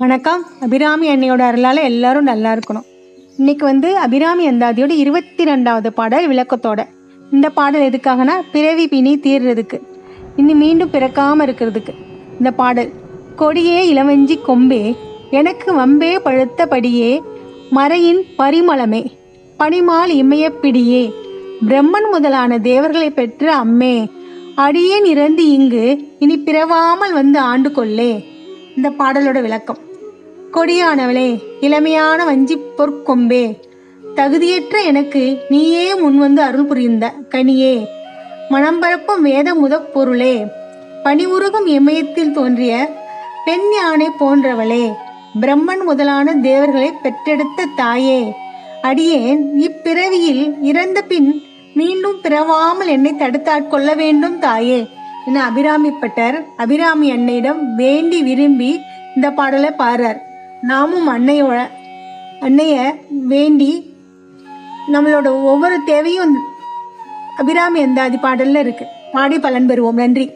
வணக்கம். அபிராமி அன்னையோட அருளால் எல்லாரும் நல்லா இருக்கணும். இன்னைக்கு வந்து அபிராமி அந்தாதியோட இருபத்தி ரெண்டாவது பாடல் விளக்கத்தோட. இந்த பாடல் எதுக்காகனா பிறவி பிணி தீர்றதுக்கு. இனி மீண்டும் பிறக்காமல் இருக்கிறதுக்கு. இந்த பாடல் கொடியே இளவஞ்சி கொம்பே எனக்கு வம்பே பழுத்தபடியே மறையின் பரிமளமே பனிமால் இமயப்பிடியே பிடியே பிரம்மன் முதலான தேவர்களை பெற்ற அம்மே அடியேன் இறந்து இங்கு இனி பிறவாமல் வந்து ஆண்டு கொள்ளே இந்த பாடலோட விளக்கம். கொடியானவளே இளமையான வஞ்சி பொற்கொம்பே தகுதியற்ற எனக்கு நீயே முன்வந்து அருள் புரிந்த கனியே. மனம் பரப்பும் வேத முதப் பொருளே பணிவுருகும் இமயத்தில் தோன்றிய பெண் யானை போன்றவளே பிரம்மன் முதலான தேவர்களை பெற்றெடுத்த தாயே அடியேன் இப்பிறவியில் இறந்த பின் மீண்டும் பிறவாமல் என்னை தடுத்தாட்கொள்ள வேண்டும் தாயே. என அபிராமிப்பட்டர் அபிராமி அன்னையிடம் வேண்டி விரும்பி இந்த பாடலை பாடுறார். நாமும் அன்னையோட அன்னைய வேண்டி நம்மளோட ஒவ்வொரு தேவையும் அபிராமி அந்தாதி பாடலில் இருக்குது பாடி பலன் பெறுவோம். நன்றி.